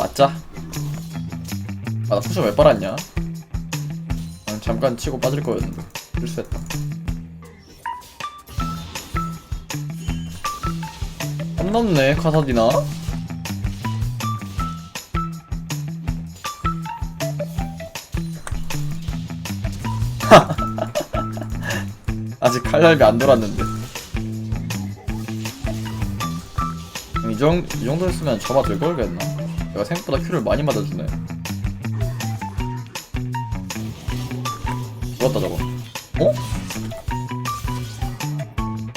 맞자? 아나 쿠션 왜 빨았냐? 그냥 잠깐 치고 빠질 거였는데. 실수했다. 안 넘네 카사디나. 아직 칼날비 안 돌았는데 정, 이 정도였으면 저마 들걸겠나? 내가 생각보다 큐를 많이 맞아주네 죽었다 저거 어?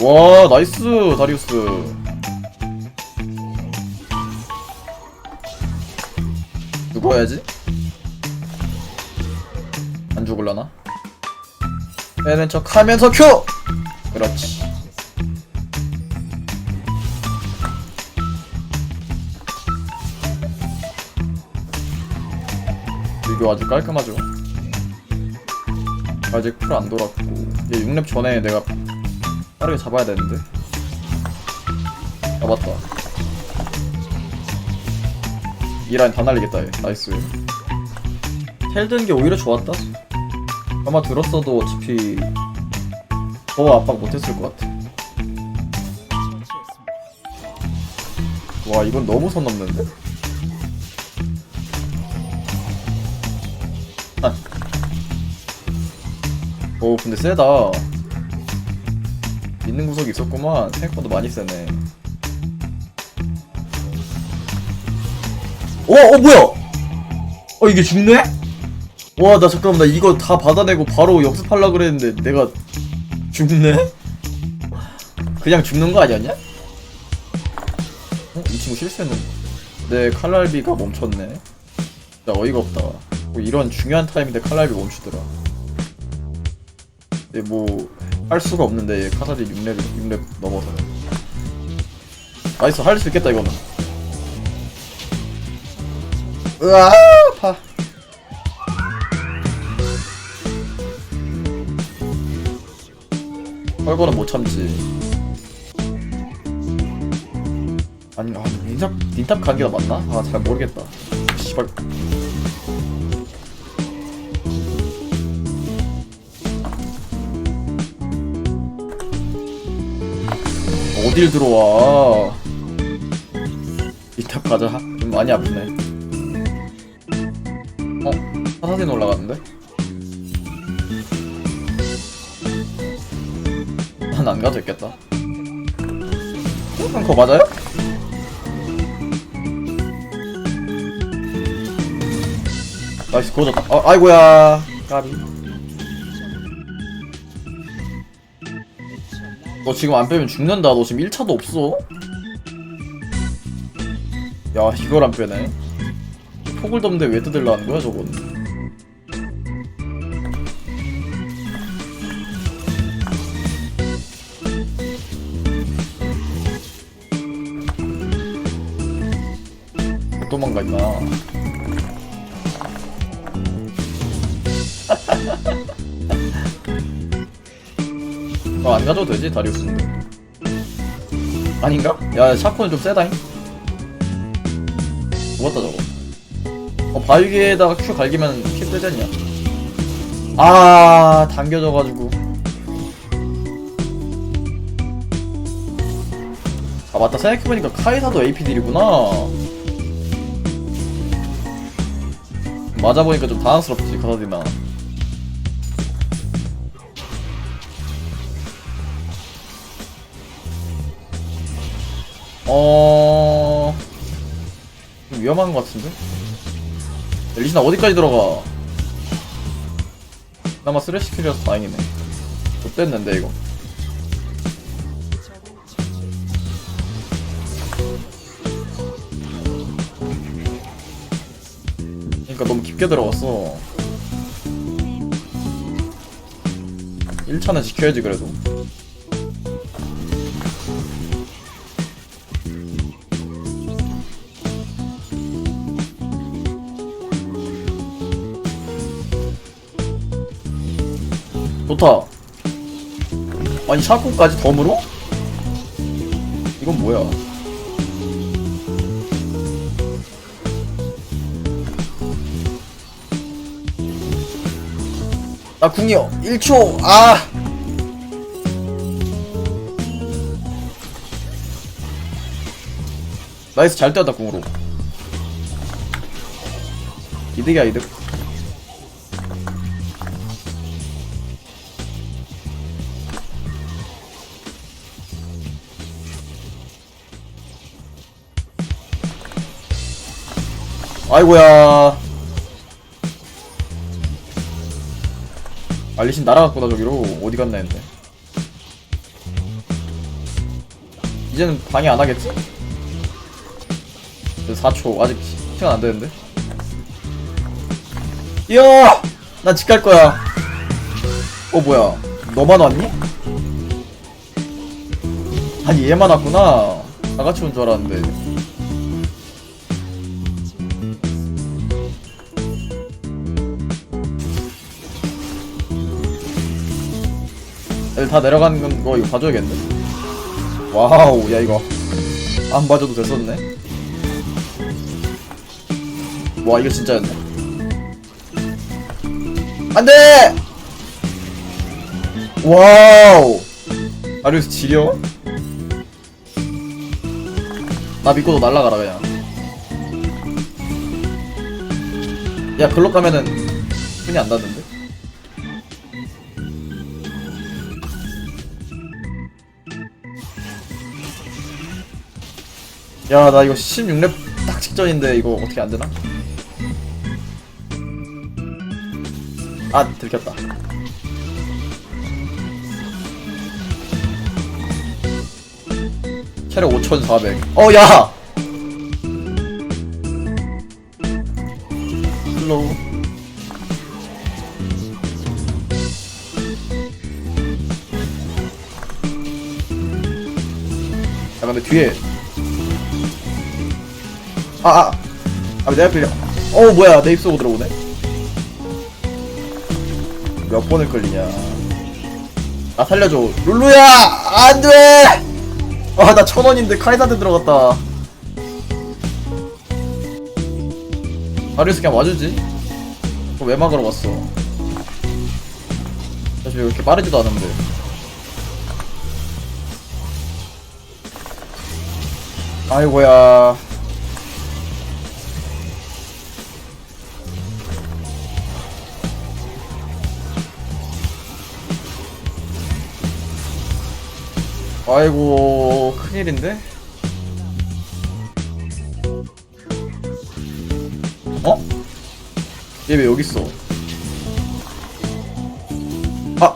와 나이스 다리우스 죽어야지 안 죽을라나? 빼는 척 하면서 큐! 그렇지 이거 아주 깔끔하죠? 아직 풀 안 돌았고. 이제 6렙 전에 내가 빠르게 잡아야 되는데. 잡았다. 이 라인 다 날리겠다 얘. 나이스. 텔든게 오히려 좋았다. 아마 들었어도 어차피 더 압박 못했을 것 같아. 와 이건 너무 선 넘는데? 오 근데 세다 있는 구석이 있었구만 생각보다 많이 세네 어? 어 뭐야 어 이게 죽네? 와 나 잠깐만 나 이거 다 받아내고 바로 역습하려 그랬는데 내가 죽네? 그냥 죽는 거 아니었냐? 어? 이 친구 실수했는데 내 칼날비가 멈췄네 진짜 어이가 없다 뭐 이런 중요한 타임인데 칼날비 멈추더라. 근데 뭐 할 수가 없는데 얘 카사디 6렙 6렙 넘어서. 나이스 할 수 있겠다 이거는. 으아 아파. 헐거는 못 참지. 아니 아 닌탑 닌탑 가기가 맞나? 아 잘 모르겠다. 씨발 어딜 들어와 닌탑 가자 좀 많이 아프네 어? 사사진 올라갔는데? 난 안 가도 있겠다 어? 그거 맞아요? 나이스 그거졌다 아, 아이고야 까비 너 지금 안 빼면 죽는다. 너 지금 1차도 없어. 야 이걸 안 빼네. 폭을 덮는데 왜 뜯으려는 거야 저건? 못 도망가 있나 어, 안 가져도 되지 다리우스인데 아닌가? 야 샤코는 좀 세다잉. 죽었다 저거? 어 바위에다가 큐 갈기면 킬 뜨지 않냐? 아 당겨져가지고. 아 맞다. 생각해보니까 카이사도 AP딜이구나. 맞아보니까 좀 당황스럽지 카사디나 어... 좀 위험한 것 같은데? 리신아 어디까지 들어가? 그나마 쓰레쉬 킬이라서 다행이네 못됐는데 이거 그니까 너무 깊게 들어갔어 1차는 지켜야지 그래도 좋다. 아니 샤코까지 덤으로? 이건 뭐야? 아 궁이요. 1초. 아! 나이스. 잘 뛰었다 궁으로. 이득이야 이득. 아이고야. 알리신 날아갔구나 저기로. 어디 갔나 했는데. 이제는 방해 안 하겠지? 4초. 아직 시간 안 되는데. 이야! 나 집 갈 거야. 어 뭐야. 너만 왔니? 아니 얘만 왔구나. 다 같이 온 줄 알았는데 다 내려가는 거 이거 봐줘야겠는데? 와우 야 이거. 안 봐줘도 됐었네. 와 이거 진짜였네. 안돼! 와우! 아리우스 지려 나 믿고 너 날라가라 그냥. 야 글로 가면은 흔히 안 닿는데 야 나 이거 16렙 딱 직전인데 이거 어떻게 안 되나? 아 들켰다. 체력 5400 어야! 슬로우 야 근데 뒤에 아 아. 아, 내 앞에 어 뭐야. 내 입속으로 들어오네. 몇 번을 걸리냐. 나 살려줘. 룰루야! 안 돼! 아 나 천 원인데 카이사한테 들어갔다. 아리우스 그냥 와주지? 그거 왜 막으러 갔어? 사실 왜 이렇게 빠르지도 않은데. 아이고야 아이고 큰일인데? 어? 얘 왜 여기 있어? 아!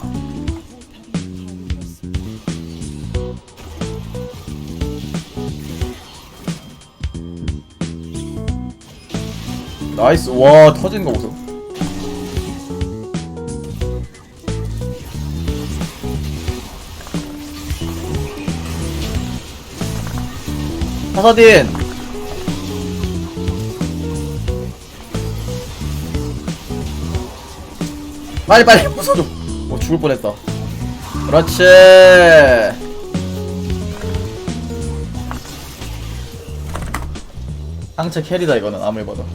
나이스 와 터지는 거 보소 파사딘. 빨리 빨리. 부숴줘 어 죽을 뻔했다. 그렇지. 상체 캐리다 이거는. 아무리 봐도